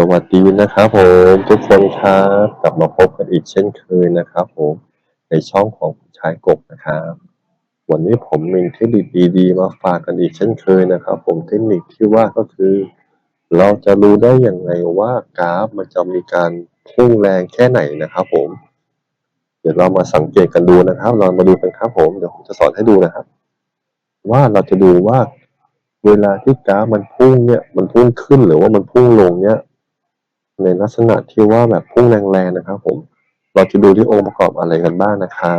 สวัสดีนะครับผมทุกคนครับกลับมาพบกันอีกเช่นเคยนะครับผมในช่องของชายกบนะครับ วันนี้ผมมีเทคนิคดีๆมาฝากกันอีกเช่นเคยนะครับ ผมเทคนิคที่ว่าก็คือ เราจะรู้ได้อย่างไรว่ากราฟมันจะมีการพุ่งแรงแค่ไหนนะครับ ผม เดี๋ยวเรามาสังเกตกันดูนะครับ เรามาดูกันครับผมเดี๋ยวผมจะสอนให้ดูนะครับ ว่าเราจะดูว่า เวลาที่กราฟมันพุ่งเนี่ยมันพุ่งขึ้นหรือว่ามันพุ่งลงเนี่ย ในลักษณะที่ว่าแบบพุ่งแรงๆนะครับ ผม เราจะดูที่องค์ประกอบอะไรกันบ้างนะคะ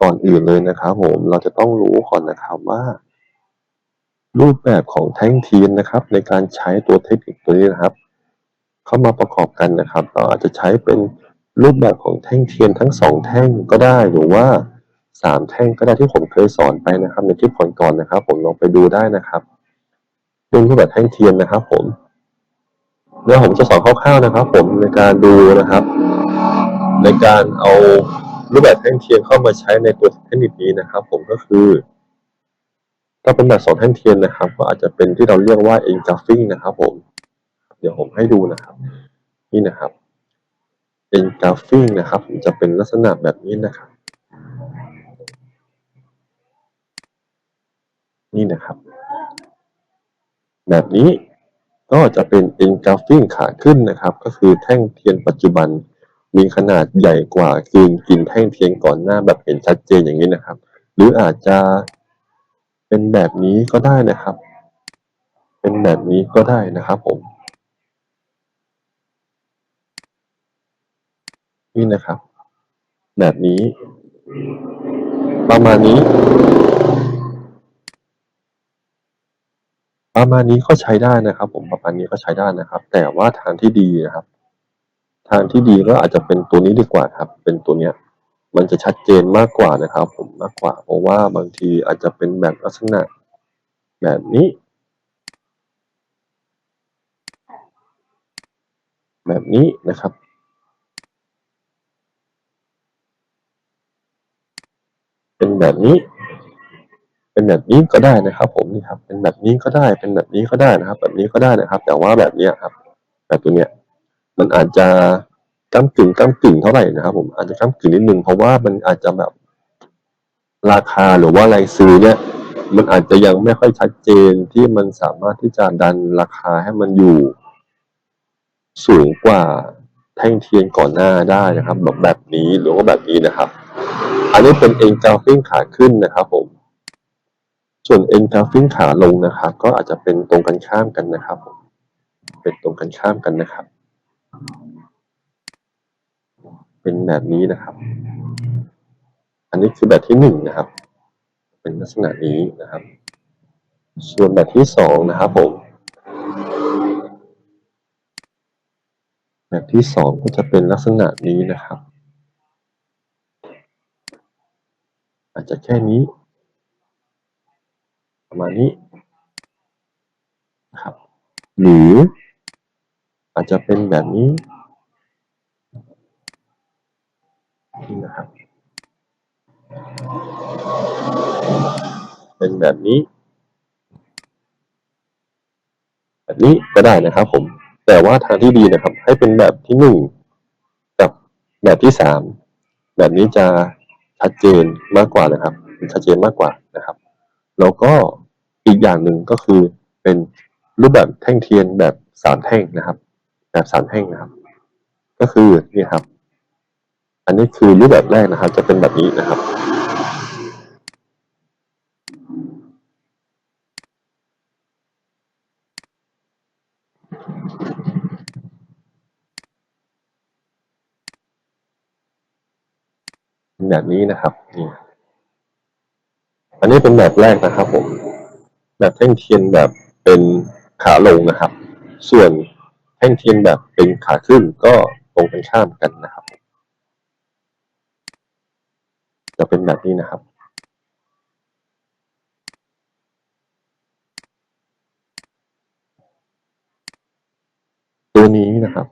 ก่อนอื่นเลยนะครับผมเราจะต้องรู้ก่อนนะครับว่า รูปแบบของแท่งเทียนนะครับ ในการใช้ตัวเทคนิคตัวนี้นะครับ เข้ามาประกอบกันนะครับเราอาจจะใช้เป็นรูปแบบของแท่งเทียนทั้งสองแท่งก็ได้หรือว่าสามแท่งก็ได้ที่ผมเคยสอนไปนะครับ ในคลิปก่อนๆนะครับ ผมลองไปดูได้นะครับเป็นรูปแบบแท่งเทียนนะครับ ผม เดี๋ยวผมจะสอนคร่าวๆนะครับ ผมในการดูนะครับ ในการเอารูปแบบแท่งเทียนเข้ามาใช้ในตัวเทคนิคนี้นะครับ ผมก็คือ ถ้าเป็นแบบสองแท่งเทียนนะครับ ก็อาจจะเป็นที่เราเรียกว่า engulfing นะครับ ผม เดี๋ยวผมให้ดูนะครับ นี่นะครับ engulfing นะครับจะเป็นลักษณะแบบนี้นะครับ นี่นะครับ แบบนี้ ก็จะเป็น engulfing ขาขึ้นนะครับ ก็คือแท่งเทียนปัจจุบัน มีขนาดใหญ่กว่าคืนกินแท่งเทียนก่อนหน้าแบบเห็นชัดเจนอย่างนี้นะครับ หรืออาจจะเป็นแบบนี้ก็ได้นะครับ เป็นแบบนี้ก็ได้นะครับผมนี่นะครับ แบบนี้ ประมาณนี้ ประมาณนี้ก็ใช้ได้นะครับ ผมประมาณนี้ก็ใช้ได้นะครับ แต่ว่าทางที่ดีนะครับ ทางที่ดีก็อาจจะเป็นตัวนี้ดีกว่าครับ เป็นตัวเนี้ย มันจะชัดเจนมากกว่านะครับ ผมมากกว่า เพราะว่าบางทีอาจจะเป็นแบบลักษณะ แบบนี้ แบบนี้นะครับเป็นแบบนี้ เป็นแบบนี้ก็ได้นะครับ ผมนี่ครับ เป็นแบบนี้ก็ได้ เป็นแบบนี้ก็ได้นะครับ แบบนี้ก็ได้นะครับ แต่ว่าแบบนี้ครับ แบบตัวเนี้ยมันอาจจะก้ากึ่งก้ากึ่งเท่าไหร่นะครับ ผมอาจจะก้ากึ่งนิดนึงเพราะว่ามันอาจจะแบบ ราคาหรือว่าแรงซื้อเนี่ย มันอาจจะยังไม่ค่อยชัดเจนที่มันสามารถที่จะดันราคาให้มันอยู่ สูงกว่าแท่งเทียนก่อนหน้าได้นะครับแบบแบบนี้หรือว่าแบบนี้นะครับ อันนี้เป็น engulfing ขาขึ้นนะครับผม ส่วน engulfing ขาลงนะครับ ก็อาจจะเป็นตรงกันข้ามกันนะครับผมเป็นตรงกันข้ามกันนะครับ เป็นแบบนี้นะครับ อันนี้คือแบบที่หนึ่งนะครับ เป็นลักษณะนี้นะครับ ส่วนแบบที่สองนะครับผมแบบที่สองก็จะเป็นลักษณะนี้นะครับ อาจจะแค่นี้ ประมาณนี้นะครับ หรืออาจจะเป็นแบบนี้นี่นะครับ เป็นแบบนี้ แบบนี้ก็ได้นะครับผม แต่ว่าทางที่ดีนะครับ ให้เป็นแบบที่หนึ่งกับแบบที่สามแบบนี้จะชัดเจนมากกว่านะครับชัดเจนมากกว่านะครับ แล้วก็ อีกอย่างหนึ่งก็คือเป็นรูปแบบแท่งเทียนแบบสามแท่งนะครับ แบบสามแท่งนะครับ ก็คือนี่ครับ อันนี้คือรูปแบบแรกนะครับ จะเป็นแบบนี้นะครับแบบนี้นะครับนี่อันนี้เป็นแบบแรกนะครับผม แบบแท่งเทียนแบบเป็นขาลงนะครับ ส่วนแท่งเทียนแบบเป็นขาขึ้นก็ตรงกันข้ามกันนะครับ จะเป็นแบบนี้นะครับตัวนี้นะครับ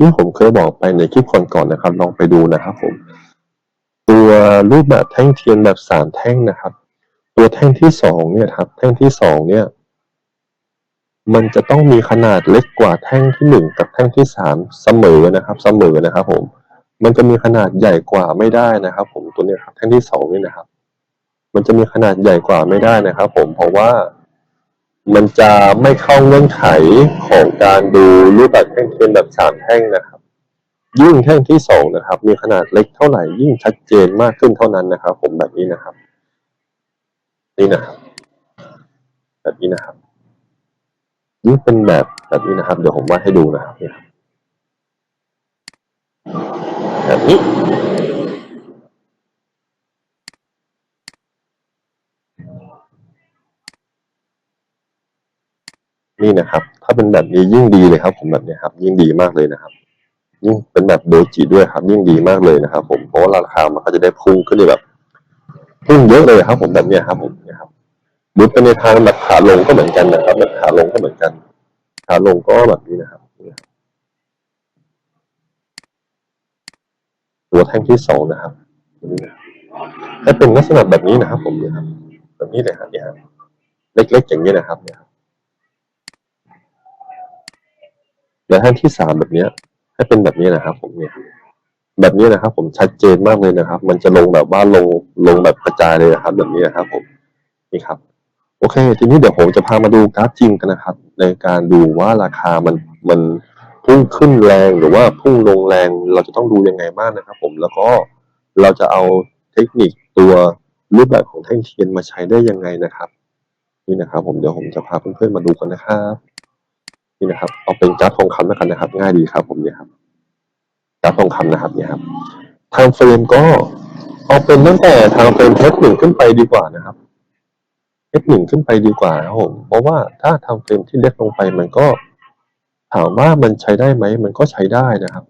ที่ผมเคยบอกไปในคลิปก่อนๆนะครับ ลองไปดูนะครับผม ตัวรูปแบบแท่งเทียนแบบสามแท่งนะครับ ตัวแท่งที่สองเนี่ยครับ แท่งที่สองเนี่ย มันจะต้องมีขนาดเล็กกว่าแท่งที่หนึ่งกับแท่งที่สามเสมอนะครับ เสมอนะครับ ผม มันจะมีขนาดใหญ่กว่าไม่ได้นะครับ ผมตัวเนี้ยครับ แท่งที่สองนี่นะครับ มันจะมีขนาดใหญ่กว่าไม่ได้นะครับ ผมเพราะว่า มันจะไม่เข้าเงื่อนไขของการดูรูปแบบแท่งเทียนแบบสามแท่งนะครับ ยิ่งแท่งที่สองนะครับ มีขนาดเล็กเท่าไหร่ยิ่งชัดเจนมากขึ้นเท่านั้นนะครับ ผมแบบนี้นะครับ นี่นะครับ แบบนี้นะครับยิ่งเป็นแบบแบบนี้นะครับ เดี๋ยวผมวาดให้ดูนะครับนี่ครับแบบนี้ นี่นะครับ ถ้าเป็นแบบนี้ยิ่งดีเลยครับ ผมแบบนี้ครับ ยิ่งดีมากเลยนะครับยิ่งเป็นแบบโดจิด้วยครับ ยิ่งดีมากเลยนะครับ ผมเพราะราคามันก็จะได้พุ่งขึ้นแบบพุ่งเยอะเลยครับ ผมแบบนี้ครับ ผมเนี่ยครับมุดไปในทางแบบขาลงก็เหมือนกันนะครับแบบขาลงก็เหมือนกัน ขาลงก็แบบนี้นะครับตัวแท่งที่สองนะครับนี่นะถ้าเป็นลักษณะแบบนี้นะครับ ผมนี่ยครับแบบนี้เลยครับเนี่ยเล็กๆอย่างนี้นะครับเนี่ยครับ แล้วแท่งที่สามแบบเนี้ย ให้เป็นแบบนี้นะครับ ผมเนี่ย แบบนี้นะครับ ผมชัดเจนมากเลยนะครับ มันจะลงแบบว่าลงลงแบบกระจายเลยนะครับ แบบนี้นะครับ ผมนี่ครับ โอเค ทีนี้เดี๋ยวผมจะพามาดูกราฟจริงกันนะครับ ในการดูว่าราคามันมันพุ่งขึ้นแรงหรือว่าพุ่งลงแรงเราจะต้องดูยังไงบ้างนะครับ ผมแล้วก็เราจะเอาเทคนิคตัวรูปแบบของแท่งเทียนมาใช้ได้ยังไงนะครับ นี่นะครับ ผมเดี๋ยวผมจะพาเพื่อนๆมาดูกันนะครับ นี่นะครับเอาเป็นกราฟทองคำแล้วกันนะครับ ง่ายดีครับ ผมเนี่ยครับกราฟทองคำนะครับเนี่ยครับทางเฟรมก็เอาเป็นตั้งแต่ทางเฟรมเทสหนึ่งขึ้นไปดีกว่านะครับ F1 ขึ้นไปดีกว่าครับผมเพราะว่าถ้าทำเฟรมที่เล็กลงไปมันก็ ถามว่ามันใช้ได้ไหมมันก็ใช้ได้นะครับ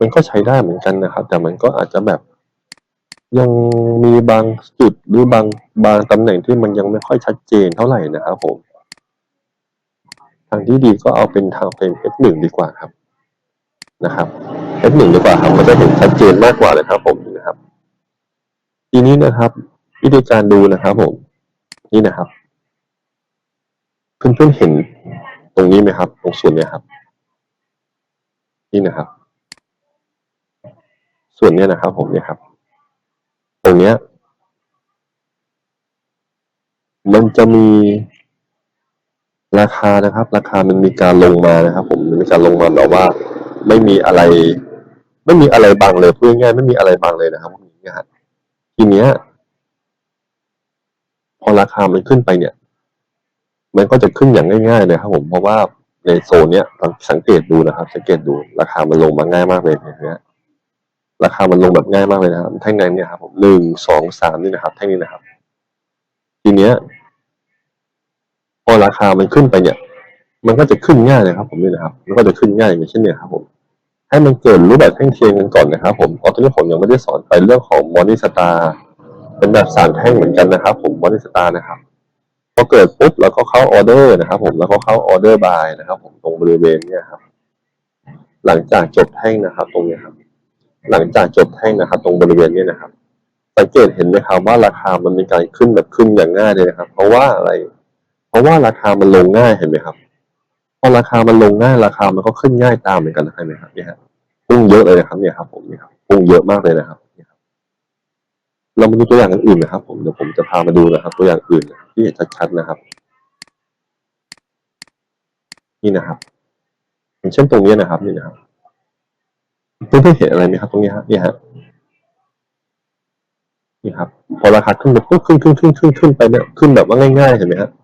มันก็ใช้ได้เหมือนกันนะครับ แต่มันก็อาจจะแบบยังมีบางจุดหรือบางบางตำแหน่งที่มันยังไม่ค่อยชัดเจนเท่าไหร่นะครับผมางที่ดีก็เอาเป็นทางเฟรม F1 ดีกว่าครับนะครับ F1 ดีกว่าครับมันจะเห็นชัดเจนมากกว่าเลยครับ ผมนะครับ ทีนี้นะครับ วิธีการดูนะครับผมนี่นะครับเพื่อนๆเห็นตรงนี้ไหมครับ ตรงส่วนนี้ครับ นี่นะครับ ส่วนนี้นะครับ ผมเนี่ยครับ ตรงเนี้ยมันจะมี ราคานะครับ ราคามันมีการลงมานะครับ ผมมันมีการลงมาแบบว่า ไม่มีอะไร ไม่มีอะไรบังเลยพูดง่ายไม่มีอะไรบังเลยนะครับนี่ครับทีเนี้ย พอราคามันขึ้นไปเนี่ย มันก็จะขึ้นอย่างง่ายๆเลยครับ ผมเพราะว่าในโซนเนี้ยสังเกตดูนะครับ สังเกตดู ราคามันลงมาง่ายมากเลยเนี้ยราคามันลงแบบง่ายมากเลยนะครับแท่งนั้นเนี่ยครับผมหนึ่งสองสามนี่นะครับแท่งนี้นะครับ ทีเนี้ย พอราคามันขึ้นไปเนี่ย มันก็จะขึ้นง่ายเลยครับ ผมนี่นะครับมันก็จะขึ้นง่ายอย่างเช่นเนี่ยครับผมให้มันเกิดรูปแบบแท่งเทียนกันก่อนนะครับ ผมตอนนี้ผมยังไม่ได้สอนไปเรื่องของมอนิสตาเป็นแบบสามแท่งเหมือนกันนะครับ ผมมอนิสตานะครับพอเกิดปุ๊บเราก็เข้าออเดอร์นะครับ ผมแล้วก็เข้าออเดอร์บายนะครับ ผมตรงบริเวณเนี่ยครับ หลังจากจบแท่งนะครับ ตรงนี้ครับ หลังจากจบแท่งนะครับ ตรงบริเวณนี้นะครับ สังเกตเห็นไหมครับว่าราคามันมีการขึ้นแบบขึ้นอย่างง่ายเลยนะครับ เพราะว่าอะไรเราะว่าราคามันลงง่ายเห็นไหมครับ พอราคามันลงง่ายราคามันก็ขึ้นง่ายตามเหมือนกันนะเห็นไหมครับเนี่ยครับพุ่งเยอะเลยนะครับเนี่ยครับผมเนี่ยครับพุ่งเยอะมากเลยนะครับเนี่ยครับ เรามาดูตัวอย่างอื่นนะครับ ผมเดี๋ยวผมจะพามาดูนะครับ ตัวอย่างอื่นที่เห็นชัดๆนะครับ นี่นะครับอย่างเช่นตรงนี้นะครับ นี่นะครับเพื่อนๆเห็นอะไรไหมครับ ตรงนี้ฮะนี่ฮะนี่ครับ พอราคาขึ้นไปปุ๊บขึ้นขึ้นขึ้นขึ้นขึ้นไปเนี่ยขึ้นแบบว่าง่ายๆเห็นไหมฮะขึ้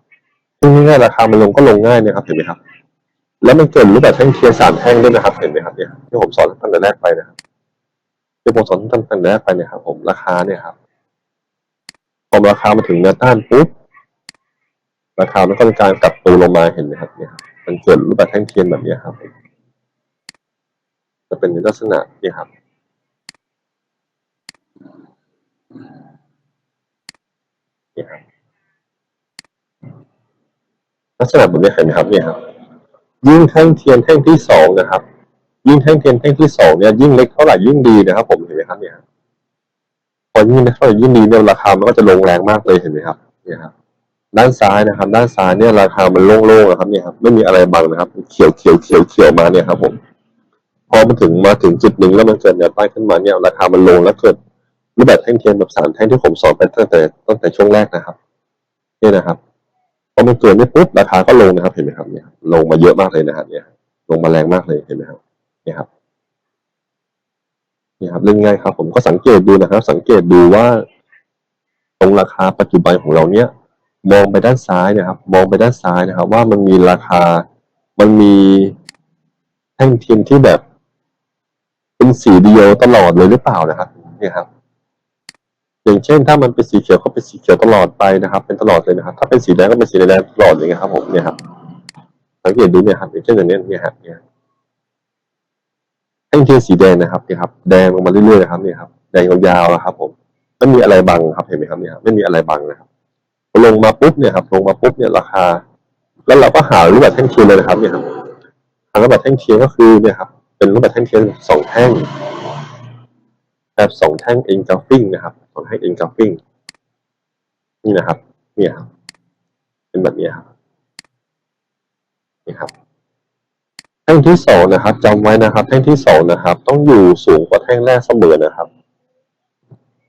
นง่ายๆราคามันลงก็ลงง่ายนะครับเห็นไหมครับ แล้วมันเกิดรูปแบบแท่งเทียร์สามแท่งด้วยนะครับ เห็นไหมครับเนี่ยที่ผมสอนตั้งแต่แรกไปนะครับที่ผมสอนตั้งแต่แรกไปเนี่ยครับผมราคาเนี่ยครับพอราคามาถึงแนวต้านปุ๊บราคามันก็มีการกลับตัวลงมาเห็นไหมครับเนี่ยครับมันเกิดรูปแบบแท่งเทียนแบบนี้ครับจะเป็นในลักษณะนี่ครับนี่ครับ ลักษณะแบบนี้เห็นไหมครับเนี่ยครับ ยิ่งแท่งเทียนแท่งที่สองนะครับ ยิ่งแท่งเทียนแท่งที่สองเนี่ยยิ่งเล็กเท่าไหร่ยิ่งดีนะครับ ผมเห็นไหมครับเนี่ยพอยิ่งเท่าไหร่ยิ่งดีเนี่ยราคามันก็จะลงแรงมากเลยเห็นไหมครับ เนี่ยครับด้านซ้ายนะครับ ด้านซ้ายเนี่ยราคามันโล่งๆนะครับเนี่ยครับไม่มีอะไรบังนะครับ เขียวเขียวเขียวเขียวมาเนี่ยครับ ผม พอมันถึงมาถึงจุดหนึ่งแล้วมันเกิดแนวต้านขึ้นมาเนี่ยราคามันลงแล้วเกิดรูปแบบแท่งเทียนแบบสามแท่งที่ผมสอนไปตั้งแต่ตั้งแต่ช่วงแรกนะครับ เนี่ยนะครับ อมันเกิดนี่ปุ๊บราคาก็ลงนะครับเห็นไหมครับเนี่ยลงมาเยอะมากเลยนะครับเนี่ยลงมาแรงมากเลยเห็นไหมครับเนี่ยครับเนี่ยครับเล่นง่ายครับ ผมก็สังเกตดูนะครับ สังเกตดูว่า ตรงราคาปัจจุบันของเราเนี่ย มองไปด้านซ้ายนะครับ มองไปด้านซ้ายนะครับ ว่ามันมีราคามันมีแท่งเทียนที่แบบ เป็นสีเดียวตลอดเลยหรือเปล่านะครับ เนี่ยครับ อย่างเช่น ถ้ามันเป็นสีเขียวก็เป็นสีเขียวตลอดไปนะครับ เป็นตลอดเลยนะครับ ถ้าเป็นสีแดงก็เป็นสีแดงตลอดเลยนะครับ ผมเนี่ยครับสังเกตดูเนี่ยครับอย่างเช่นอย่างนี้เนี่ยครับเนี่ยแท่งเทียนสีแดงนะครับเนี่ยครับแดงลงมาเรื่อยๆนะครับเนี่ยครับแดงยาวๆนะครับ ผมไม่มีอะไรบังครับเห็นไหมครับเนี่ยไม่มีอะไรบังนะครับลงมาปุ๊บเนี่ยครับลงมาปุ๊บเนี่ยราคา แล้วเราก็หารูปแบบแท่งเทียนเลยนะครับเนี่ยครับหารูปแบบแท่งเทียนก็คือเนี่ยครับเป็นรูปแบบแท่งเทียนสองแท่ง แบบสองแท่งเอ็นกราฟิงนะครับสองแท่งเอ็นกราฟิงนี่นะครับ เนี่ยครับ เป็นแบบนี้ครับ นี่ครับ แท่งที่สองนะครับจำไว้นะครับ แท่งที่สองนะครับ ต้องอยู่สูงกว่าแท่งแรกเสมอนะครับ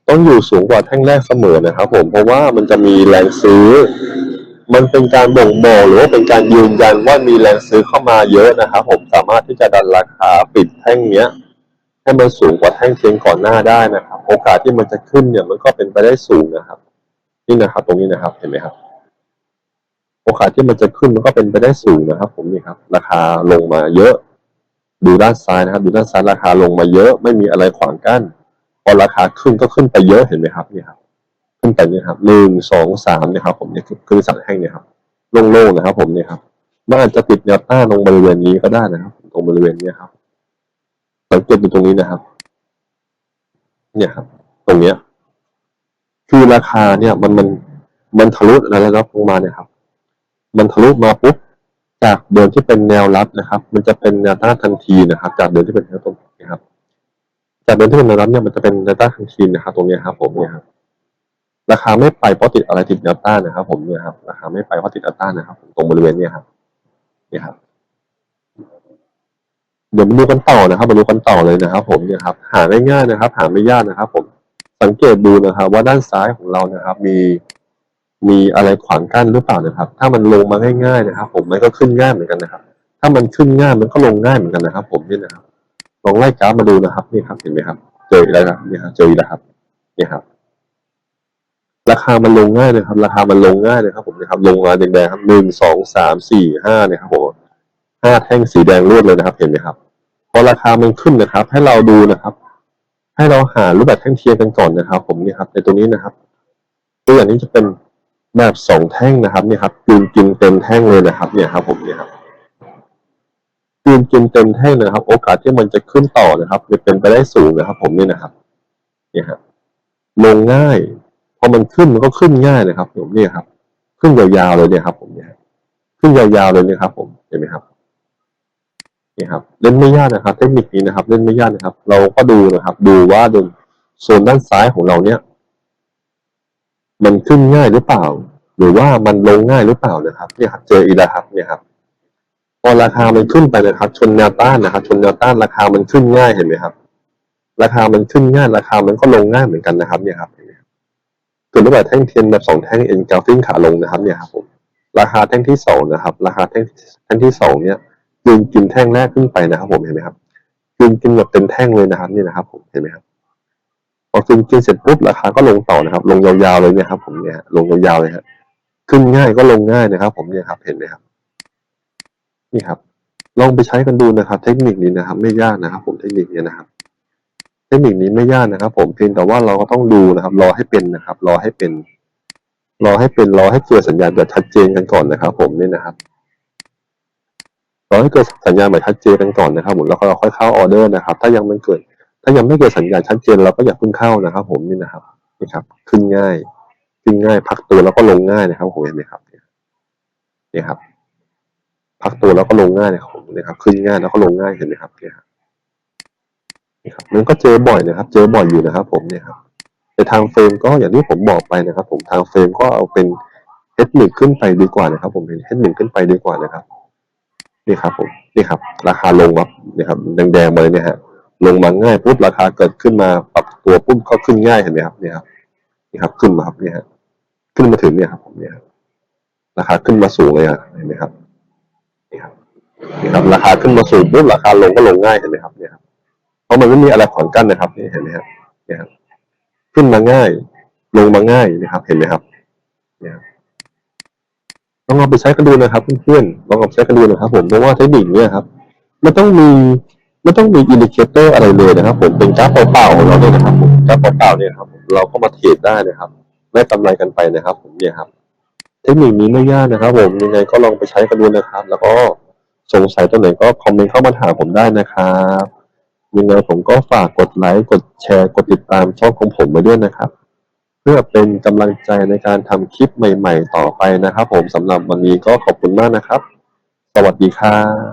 ต้องอยู่สูงกว่าแท่งแรกเสมอนะครับ ผม เพราะว่ามันจะมีแรงซื้อ มันเป็นการบ่งบอกหรือว่าเป็นการยืนยันว่ามีแรงซื้อเข้ามาเยอะนะครับ ผม สามารถที่จะดันราคาปิดแท่งเนี้ย ให้มันสูงกว่าแท่งเทียนก่อนหน้าได้นะครับ โอกาสที่มันจะขึ้นเนี่ยมันก็เป็นไปได้สูงนะครับ นี่นะครับ ตรงนี้นะครับ เห็นไหมครับ โอกาสที่มันจะขึ้นมันก็เป็นไปได้สูงนะครับ ผมนี่ครับ ราคาลงมาเยอะ ดูด้านซ้ายนะครับ ดูด้านซ้ายราคาลงมาเยอะ ไม่มีอะไรขวางกั้น พอราคาขึ้นก็ขึ้นไปเยอะเห็นไหมครับนี่ครับ ขึ้นไปนี่ครับหนึ่งสองสามนี่ยครับ ผมเนี่ยคือสันแห้งเนี่ยครับโล่งๆนะครับ ผมเนี่ยครับมันอาจจะติดแนวต้านตรงบริเวณนี้ก็ได้นะครับ ตรงบริเวณนี้ครับ สังเกตดูตรงนี้นะครับ เนี่ยครับ ตรงเนี้ย คือราคาเนี่ยมันมันมันทะลุอะไรแล้วลงมาเนี่ยครับ มันทะลุมาปุ๊บจากเดิมที่เป็นแนวรับนะครับ มันจะเป็นแนวต้านทันทีนะครับ จากเดิมที่เป็นแนวต้นนะครับ จากเดิมที่เป็นแนวรับเนี่ยมันจะเป็นแนวต้านทันทีนะครับ ตรงนี้ครับ ผมเนี่ยครับราคาไม่ไปเพราะติดอะไรติดแนวต้านนะครับ ผมเนี่ยครับราคาไม่ไปเพราะติดแนวต้านนะครับตรงบริเวณเนี้ยครับเนี่ยครับ เดี๋ยวมาดูกันต่อนะครับ มาดูกันต่อเลยนะครับ ผมเนี่ยครับ หาง่ายๆนะครับ หาไม่ยากนะครับ ผมสังเกตดูนะครับ ว่าด้านซ้ายของเรานะครับ มี มีอะไรขวางกั้นหรือเปล่านะครับ ถ้ามันลงมาง่ายๆนะครับ ผมมันก็ขึ้นง่ายเหมือนกันนะครับ ถ้ามันขึ้นง่ายมันก็ลงง่ายเหมือนกันนะครับ ผมนี่นะครับลองไล่กราฟมาดูนะครับนี่ครับ เห็นไหมครับ เจออีกแล้วครับนี่ครับเจออีกแล้วครับนี่ครับ ราคามันลงง่ายเลยครับ ราคามันลงง่ายเลยครับ ผมนะครับ ลงมาแดงๆครับหนึ่งสองสามสี่ห้าเนี่ยครับผม ห้าแท่งสีแดงรวดเลยนะครับ เห็นไหมครับ พอราคามันขึ้นนะครับ ให้เราดูนะครับ ให้เราหารูปแบบแท่งเทียนกันก่อนนะครับ ผมนี่ครับ ในตัวนี้นะครับ ตัวอย่างนี้จะเป็นแบบสองแท่งนะครับเนี่ยครับกินกินเต็มแท่งเลยนะครับ เนี่ยครับ ผมเนี่ยครับกินกินเต็มแท่งนะครับ โอกาสที่มันจะขึ้นต่อนะครับเป็นไปได้สูงนะครับ ผมนี่นะครับ เนี่ยครับลงง่ายพอมันขึ้นมันก็ขึ้นง่ายนะครับ ผมเนี่ยครับ ขึ้นยาวๆเลยเนี่ยครับ ผมเนี่ยขึ้นยาวๆเลยเนี่ยครับ ผมเห็นไหมครับ นี่ครับเล่นไม่ยากนะครับ เทคนิคนี้นะครับ เล่นไม่ยากนะครับ เราก็ดูนะครับ ดูว่าโดนโซนด้านซ้ายของเราเนี่ย มันขึ้นง่ายหรือเปล่า หรือว่ามันลงง่ายหรือเปล่านะครับเนี่ยครับเจออีกแล้วครับเนี่ยครับพอราคามันขึ้นไปนะครับ ชนแนวต้านนะครับ ชนแนวต้านราคามันขึ้นง่ายเห็นไหมครับ ราคามันขึ้นง่ายราคามันก็ลงง่ายเหมือนกันนะครับ เนี่ยครับตัวรูปแบบแท่งเทียนแบบสองแท่งเอ็นกราฟิ้งขาลงนะครับ เนี่ยครับผมราคาแท่งที่สองนะครับ ราคาแท่งแท่งที่สองเนี่ย ยืนกินแท่งแรกขึ้นไปนะครับ ผมเห็นไหมครับยืนกินแบบเป็นแท่งเลยนะครับนี่นะครับ ผมเห็นไหมครับพอกินกินเสร็จปุ๊บราคาก็ลงต่อนะครับ ลงยาวๆเลยเนี่ยครับ ผมเนี่ยลงยาวๆเลยครับขึ้นง่ายก็ลงง่ายนะครับ ผมเนี่ยครับเห็นไหมครับ นี่ครับ ลองไปใช้กันดูนะครับ เทคนิคนี้นะครับ ไม่ยากนะครับ ผมเทคนิคนี้นะครับ เทคนิคนี้ไม่ยากนะครับ ผมเพียงแต่ว่าเราก็ต้องดูนะครับ รอให้เป็นนะครับ รอให้เป็นรอให้เป็นรอให้เกิดสัญญาณแบบชัดเจนกันก่อนนะครับ ผมเนี่ยนะครับ ให้เกิดสัญญาณแบบชัดเจนกันก่อนนะครับผมแล้วก็เราค่อยเข้าออเดอร์นะครับ ถ้ายังไม่เกิด ถ้ายังไม่เกิดสัญญาณชัดเจนเราก็อย่าเพิ่งเข้านะครับ ผมนี่นะครับนี่ครับ ขึ้นง่าย ขึ้นง่าย พักตัวแล้วก็ลงง่ายนะครับผมเห็นไหมครับเนี่ยครับ พักตัวแล้วก็ลงง่ายนะครับผมนะครับ ขึ้นง่ายแล้วก็ลงง่ายเห็นไหมครับเนี่ยครับนี่ครับมันก็เจอบ่อยนะครับ เจอบ่อยอยู่นะครับ ผมเนี่ยครับในทางเฟรมก็อย่างที่ผมบอกไปนะครับ ผมทางเฟรมก็เอาเป็น H1 ขึ้นไปดีกว่านะครับ ผมเป็น H1 ขึ้นไปดีกว่านะครับ นี่ครับผมนี่ครับ ราคาลงมานี่ครับแดงๆมาเลยเนี่ยฮะลงมาง่ายปุ๊บราคาเกิดขึ้นมาปรับตัวปุ๊บก็ขึ้นง่ายเห็นไหมครับเนี่ยครับนี่ครับขึ้นมาครับเนี่ยฮะขึ้นมาถึงเนี่ยครับผมเนี่ยราคาขึ้นมาสูงเลยอะเห็นไหมครับนี่ครับนี่ครับ ราคาขึ้นมาสูงปุ๊บราคาลงก็ลงง่ายเห็นไหมครับเนี่ยครับเพราะมันไม่มีอะไรขวางกั้นนะครับนี่เห็นไหมครับเนี่ยครับขึ้นมาง่าย ลงมาง่ายนะครับ เห็นไหมครับ ลองเอาไปใช้กันดูนะครับเพื่อนๆลองเอาไปใช้กันดูนะครับ ผมเพราะว่าเทคนิคเนี่ยครับไม่ต้องมีไม่ต้องมีอินดิเคเตอร์อะไรเลยนะครับ ผมเป็นกราฟเปล่าๆของเราเนี่ยนะครับผมกราฟเปล่าๆเนี่ยครับเราก็มาเทรดได้นะครับได้กำไรกันไปนะครับ ผมเนี่ยครับ เทคนิคนี้ไม่ยากนะครับ ผมยังไงก็ลองไปใช้กันดูนะครับ แล้วก็สงสัยตรงไหนก็คอมเมนต์เข้ามาถามผมได้นะครับยังไงผมก็ฝากกดไลค์กดแชร์กดติดตามช่องของผมไว้ด้วยนะครับ เพื่อเป็นกำลังใจในการทำคลิปใหม่ ๆ ต่อไปนะครับผมสำหรับวันนี้ก็ขอบคุณมากนะครับ สวัสดีครับ